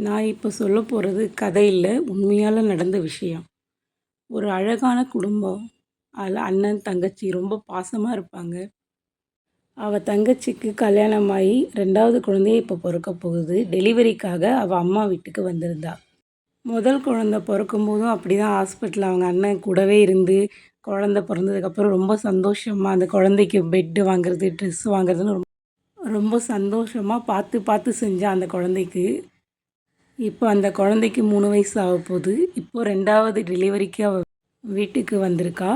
நான் இப்போ சொல்ல போகிறது கதையில் உண்மையால் நடந்த விஷயம். ஒரு அழகான குடும்பம். அதில் அண்ணன் தங்கச்சி ரொம்ப பாசமாக இருப்பாங்க. அவள் தங்கச்சிக்கு கல்யாணமாகி ரெண்டாவது குழந்தைய இப்போ பிறக்க போகுது. டெலிவரிக்காக அவள் அம்மா வீட்டுக்கு வந்திருந்தா. முதல் குழந்த பிறக்கும்போதும் அப்படி தான் ஹாஸ்பிட்டலில் அவங்க அண்ணன் கூடவே இருந்து குழந்த பிறந்ததுக்கப்புறம் ரொம்ப சந்தோஷமாக அந்த குழந்தைக்கு பெட்டு வாங்குறது ட்ரெஸ் வாங்குறதுன்னு ரொம்ப ரொம்ப சந்தோஷமாக பார்த்து பார்த்து செஞ்சான் அந்த குழந்தைக்கு. இப்போ அந்த குழந்தைக்கு மூணு வயசு ஆக போகுது இப்போ ரெண்டாவது டெலிவரிக்கு அவள் வீட்டுக்கு வந்திருக்கா.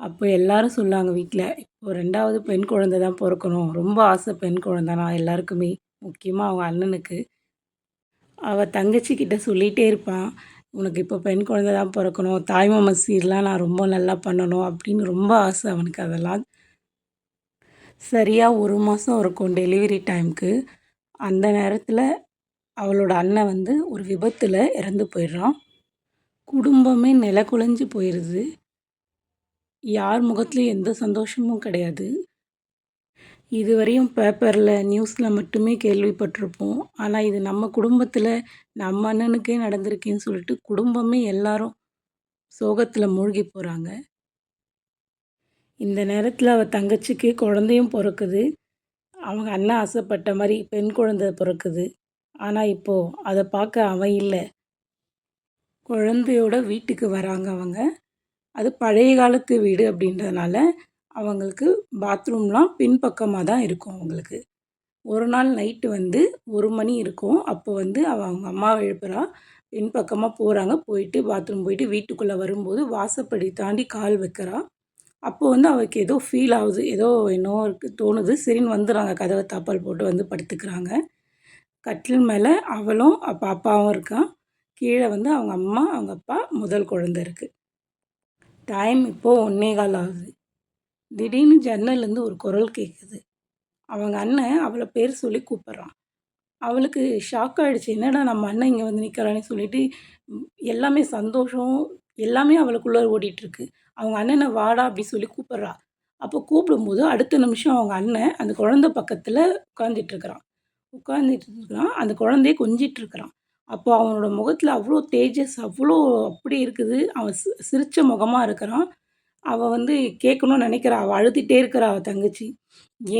அப்போ எல்லாரும் சொல்லாங்க வீட்டில் இப்போ ரெண்டாவது பெண் குழந்தை தான் பிறக்கணும். ரொம்ப ஆசை பெண் குழந்தைனா எல்லாருக்குமே முக்கியமாக அவங்க அண்ணனுக்கு. அவள் தங்கச்சிக்கிட்ட சொல்லிகிட்டே இருப்பான் உனக்கு இப்போ பெண் குழந்தை தான் பிறக்கணும். தாய்மாம சீர்லாம் நான் ரொம்ப நல்லா பண்ணணும். அப்படின்னு ரொம்ப ஆசை அவனுக்கு அதெல்லாம். சரியாக ஒரு மாதம் இருக்கும் டெலிவரி டைமுக்கு. அந்த நேரத்தில் அவளோட அண்ணன் வந்து ஒரு விபத்தில் இறந்து போயிடுறான். குடும்பமே நிலகுலைஞ்சு போயிடுது யார் முகத்துலையும் எந்த சந்தோஷமும் கிடையாது. இதுவரையும் பேப்பரில் நியூஸில் மட்டுமே கேள்விப்பட்டிருப்போம். ஆனால் இது நம்ம குடும்பத்தில் நம்ம அண்ணனுக்கே நடந்திருக்கேன்னு சொல்லிட்டு குடும்பமே எல்லாரும் சோகத்தில் மூழ்கி போகிறாங்க இந்த நேரத்தில் அவள் தங்கச்சிக்கு குழந்தையும் பிறக்குது. அவங்க அண்ணன் ஆசைப்பட்ட மாதிரி பெண் குழந்தை பிறக்குது. ஆனால் இப்போது அதை பார்க்க அவன் இல்லை. குழந்தையோட வீட்டுக்கு வராங்க அவங்க. அது பழைய காலத்து வீடு அப்படின்றதுனால அவங்களுக்கு பாத்ரூம்லாம் பின்பக்கமாக தான் இருக்கும் அவங்களுக்கு. ஒரு நாள் நைட்டு வந்து ஒரு மணி இருக்கும். அப்போ வந்து அவள் அவங்க அம்மாவை எழுப்புறா. பின்பக்கமாக போகிறாங்க போயிட்டு பாத்ரூம் போயிட்டு வீட்டுக்குள்ளே வரும்போது வாசப்படி தாண்டி கால் வைக்கிறா. அப்போ வந்து அவளுக்கு ஏதோ ஃபீல் ஆகுது. ஏதோ என்னோ இருக்குது தோணுது. சரின்னு வந்துடுறாங்க. கதவை தாப்பால் போட்டு வந்து படுத்துக்கிறாங்க. கட்டில் மேலே அவளும் அப்போ அப்பாவும் இருக்கான். கீழே வந்து அவங்க அம்மா அவங்க அப்பா முதல் குழந்த இருக்குது டைம் இப்போது ஒன்றே கால் ஆகுது. திடீர்னு ஜன்னல்லேருந்து ஒரு குரல் கேட்குது அவங்க அண்ணன் அவளை பேர் சொல்லி கூப்பிட்றான். அவளுக்கு ஷாக் ஆகிடுச்சு என்னடா நம்ம அண்ணன் இங்கே வந்து நிற்கிறான்னு சொல்லிட்டு எல்லாமே சந்தோஷம் எல்லாமே அவளுக்குள்ளே ஓடிட்டுருக்கு. அவங்க அண்ணனை வாடா அப்படி சொல்லி கூப்பிட்றா. அப்போ கூப்பிடும்போது அடுத்த நிமிஷம் அவங்க அண்ணன் அந்த குழந்த பக்கத்தில் உட்காந்துட்ருக்குறான் உட்காந்துட்டு இருக்கிறான். அந்த குழந்தைய கொஞ்சிட்ருக்கிறான் அப்போ அவனோட முகத்தில் அவ்வளோ தேஜஸ் அவ்வளோ அப்படி இருக்குது. அவன் சி சிரித்த முகமாக இருக்கிறான். அவள் வந்து கேட்கணும்னு நினைக்கிறா. அவள் அழுதுகிட்டே இருக்கிறா அவள் தங்கச்சி.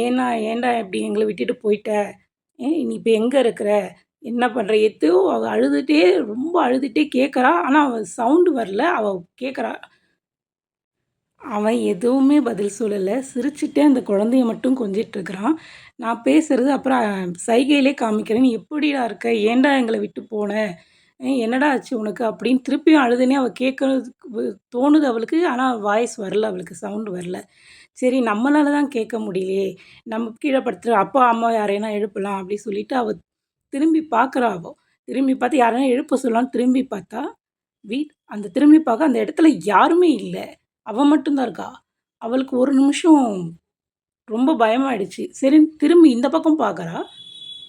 ஏன்னா ஏன்டா இப்படி எங்களை விட்டுட்டு போயிட்ட? ஏன் நீ இப்போ எங்கே இருக்கிற? என்ன பண்ணுற எத்தையோ அவள் அழுதுகிட்டே ரொம்ப அழுதுகிட்டே கேட்குறா. ஆனால் அவள் சவுண்டு வரல. அவள் கேட்குறா. அவன் எதுவுமே பதில் சொல்லலை. சிரிச்சுட்டே அந்த குழந்தைய மட்டும் கொஞ்சிட்ருக்கிறான் நான் பேசுகிறது அப்புறம் சைகையிலே காமிக்கிறேன். நீ எப்படிடா இருக்க? ஏன்டா எங்களை விட்டு போன? என்னடா ஆச்சு உனக்கு? அப்படின்னு திருப்பியும் அழுதுனே அவள் கேட்கறதுக்கு தோணுது அவளுக்கு. ஆனால் வாய்ஸ் வரல அவளுக்கு. சவுண்டு வரல. சரி நம்மளால தான் கேட்க முடியலையே. நம்ம கீழே படுத்துரு. அப்பா அம்மா யாரையெல்லாம் எழுப்பலாம் அப்படின்னு சொல்லிட்டு அவள் திரும்பி பார்க்குறா அவள் திரும்பி பார்த்து யாரையா எழுப்ப சொல்லலாம்னு திரும்பி பார்த்தா வீட் அந்த திரும்பி பார்க்க அந்த இடத்துல யாருமே இல்லை. அவள் மட்டும்தான் இருக்கா? அவளுக்கு ஒரு நிமிஷம் ரொம்ப பயமாயிடுச்சு. சரி திரும்பி இந்த பக்கம் பார்க்குறா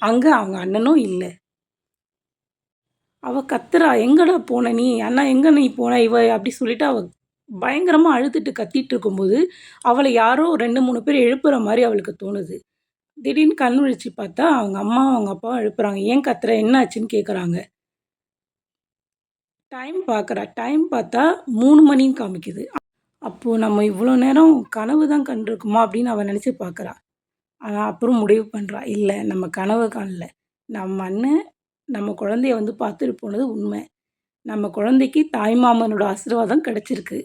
அங்கே அவங்க அண்ணனும் இல்லை. அவள் கத்துறா எங்கடா போன நீ? அண்ணா எங்கே நீ போன? இவ அப்படி சொல்லிட்டு அவள் பயங்கரமாக அழுதுட்டு கத்திட்டு இருக்கும்போது அவளை யாரோ ரெண்டு மூணு பேர் எழுப்புற மாதிரி அவளுக்கு தோணுது. திடீர்னு கண் விழிச்சு பார்த்தா அவங்க அம்மா அவங்க அப்பாவும் எழுப்புறாங்க. ஏன் கத்துற? என்ன ஆச்சுன்னு கேட்குறாங்க டைம் பார்க்குறா டைம் பார்த்தா மூணு மணின்னு காமிக்குது. அப்போது நம்ம இவ்வளோ நேரம் கனவு தான் கண்டிருக்குமா அப்படின்னு அவள் நினச்சி பார்க்குறா ஆனால் அப்புறம் முடிவு பண்ணுறா இல்லை நம்ம கனவு காணல. நம்ம அண்ணன் நம்ம குழந்தைய வந்து பார்த்துட்டு போனது உண்மை. நம்ம குழந்தைக்கு தாய்மாமனோட ஆசீர்வாதம் கிடச்சிருக்கு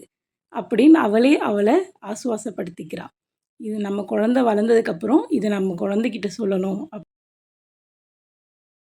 அப்படின்னு அவளே அவளை ஆசுவாசப்படுத்திக்கிறாள் இது நம்ம குழந்த வளர்ந்ததுக்கப்புறம் இதை நம்ம குழந்தைக்கிட்ட சொல்லணும் அப்